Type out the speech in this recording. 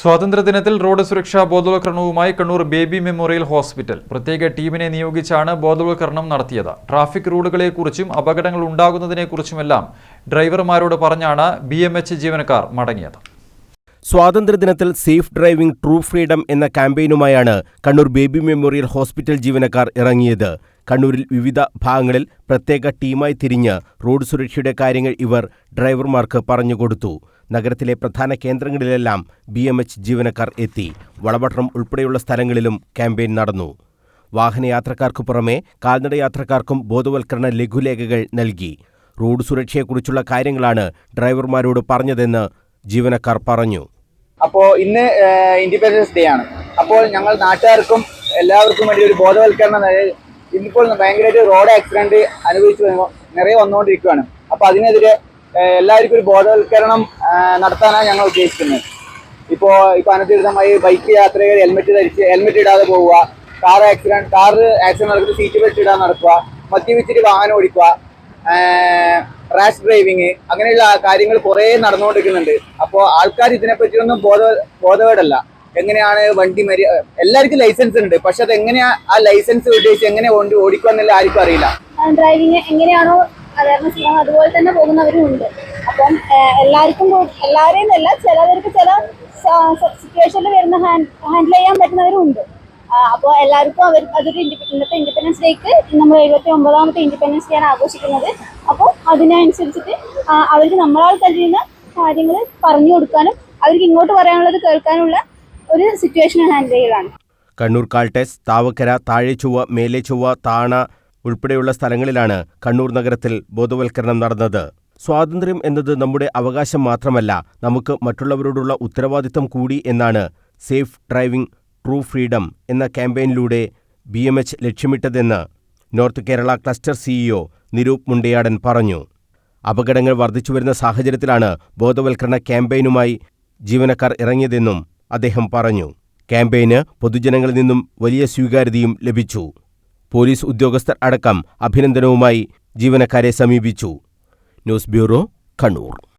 സ്വാതന്ത്ര്യദിനത്തിൽ road സുരക്ഷാ ബോധവൽക്കരണവുമായി Kannur baby memorial hospital. പ്രത്യേക ടീമിനെ നിയോഗിച്ചാണ് ബോധവൽക്കരണം നടത്തിയത്. ട്രാഫിക് റോഡുകളെക്കുറിച്ചും അപകടങ്ങൾ ഉണ്ടാകുന്നതിനെക്കുറിച്ചുമെല്ലാം ഡ്രൈവർമാരോട് പറഞ്ഞാണ് ബി ജീവനക്കാർ മടങ്ങിയത്. സ്വാതന്ത്ര്യദിനത്തിൽ സേഫ് ഡ്രൈവിംഗ് ട്രൂ ഫ്രീഡം എന്ന ക്യാമ്പയിനുമായാണ് കണ്ണൂർ ബേബി മെമ്മോറിയൽ ഹോസ്പിറ്റൽ ജീവനക്കാർ ഇറങ്ങിയത്. കണ്ണൂരിൽ വിവിധ ഭാഗങ്ങളിൽ പ്രത്യേക ടീമായി തിരിഞ്ഞ് റോഡ് സുരക്ഷയുടെ കാര്യങ്ങൾ ഇവർ ഡ്രൈവർമാർക്ക് പറഞ്ഞുകൊടുത്തു. നഗരത്തിലെ പ്രധാന കേന്ദ്രങ്ങളിലെല്ലാം ബി എം എച്ച് ജീവനക്കാർ എത്തി. വളപട്ടണം ഉൾപ്പെടെയുള്ള സ്ഥലങ്ങളിലും ക്യാമ്പയിൻ നടന്നു. വാഹനയാത്രക്കാർക്കു പുറമെ കാൽനടയാത്രക്കാർക്കും ബോധവൽക്കരണ ലഘുലേഖകൾ നൽകി. റോഡ് സുരക്ഷയെക്കുറിച്ചുള്ള കാര്യങ്ങളാണ് ഡ്രൈവർമാരോട് പറഞ്ഞതെന്ന് ജീവനക്കാർ പറഞ്ഞു. അപ്പോൾ ഇന്ന് ഇൻഡിപെൻഡൻസ് ഡേ ആണ്. അപ്പോൾ ഞങ്ങൾ നാട്ടുകാർക്കും എല്ലാവർക്കും വേണ്ടി ഒരു ബോധവൽക്കരണ ഇന്നിപ്പോൾ ഭയങ്കരമായിട്ട് റോഡ് ആക്സിഡന്റ് അനുഭവിച്ചു നിറയെ വന്നുകൊണ്ടിരിക്കുകയാണ്. അപ്പോൾ അതിനെതിരെ എല്ലാവർക്കും ഒരു ബോധവൽക്കരണം നടത്താനാണ് ഞങ്ങൾ ഉദ്ദേശിക്കുന്നത്. ഇപ്പോൾ ഇപ്പോൾ അനധികൃതമായി ബൈക്ക് യാത്രകൾ ഹെൽമെറ്റ് ധരിച്ച് ഹെൽമെറ്റ് ഇടാതെ പോവുക കാർ ആക്സിഡന്റ് കാർ ആക്സിഡന്റ് നടക്കുന്ന സീറ്റ് ബെൽറ്റ് ഇടാതെ നടക്കുക മദ്യപിച്ചിട്ട് വാഹനം ഓടിക്കുക റാഷ് ഡ്രൈവിങ് അങ്ങനെയുള്ള കാര്യങ്ങൾ കുറേ നടന്നുകൊണ്ടിരിക്കുന്നുണ്ട്. അപ്പോൾ ആൾക്കാർ ഇതിനെപ്പറ്റിയൊന്നും ബോധ ബോധവേടല്ല. എങ്ങനെയാണ് വണ്ടി മരി എല്ലാവർക്കും ലൈസൻസ് ഉണ്ട്. പക്ഷെ അത് എങ്ങനെയാ ആ ലൈസൻസ് ഉദ്ദേശിച്ച് എങ്ങനെ വണ്ടി ഓടിക്കുക എന്നുള്ള ആർക്കും അറിയില്ല. ഡ്രൈവിങ് എങ്ങനെയാണോ അതുപോലെ തന്നെ പോകുന്നവരും ഉണ്ട്. അപ്പം എല്ലാവർക്കും എല്ലാവരെയും അല്ല ചിലവർക്ക് ചില സിറ്റുവേഷനിൽ വരുന്ന ഹാൻഡിൽ ചെയ്യാൻ പറ്റുന്നവരും ഉണ്ട്. അപ്പോൾ എല്ലാവർക്കും അവർ അതൊരു ഇന്നത്തെ ഇൻഡിപെൻഡൻസ് ഡേക്ക് നമ്മൾ എഴുപത്തി ഒമ്പതാമത്തെ ഇൻഡിപെൻഡൻസ് ഡേ ആണ് ആഘോഷിക്കുന്നത്. അപ്പോൾ അതിനനുസരിച്ചിട്ട് അവർക്ക് നമ്മളാൽ കഴിയുന്ന കാര്യങ്ങൾ പറഞ്ഞു കൊടുക്കാനും അവർക്ക് ഇങ്ങോട്ട് പറയാനുള്ളത് കേൾക്കാനുള്ള ഒരു സിറ്റുവേഷൻ ഹാൻഡിൽ ചെയ്യലാണ് കണ്ണൂർ കാൾടെസ് താവക്കര താഴെച്ചുവ മേലെചൊവ്വ താണ ഉൾപ്പെടെയുള്ള സ്ഥലങ്ങളിലാണ് കണ്ണൂർ നഗരത്തിൽ ബോധവൽക്കരണം നടന്നത്. സ്വാതന്ത്ര്യം എന്നത് നമ്മുടെ അവകാശം മാത്രമല്ല നമുക്ക് മറ്റുള്ളവരോടുള്ള ഉത്തരവാദിത്തം കൂടി എന്നാണ് സേഫ് ഡ്രൈവിംഗ് ട്രൂ ഫ്രീഡം എന്ന ക്യാമ്പയിനിലൂടെ B M H ലക്ഷ്യമിട്ടതെന്ന് north Kerala cluster CEO Nirup Mundayadan പറഞ്ഞു. അപകടങ്ങൾ വർദ്ധിച്ചുവരുന്ന സാഹചര്യത്തിലാണ് ബോധവൽക്കരണ ക്യാമ്പയിനുമായി ജീവനക്കാർ ഇറങ്ങിയതെന്നും അദ്ദേഹം പറഞ്ഞു ക്യാമ്പയിന് പൊതുജനങ്ങളിൽ നിന്നും വലിയ സ്വീകാര്യതയും ലഭിച്ചു. പോലീസ് ഉദ്യോഗസ്ഥർ അടക്കം അഭിനന്ദനവുമായി ജീവനക്കാരെ സമീപിച്ചു. News bureau Kannur.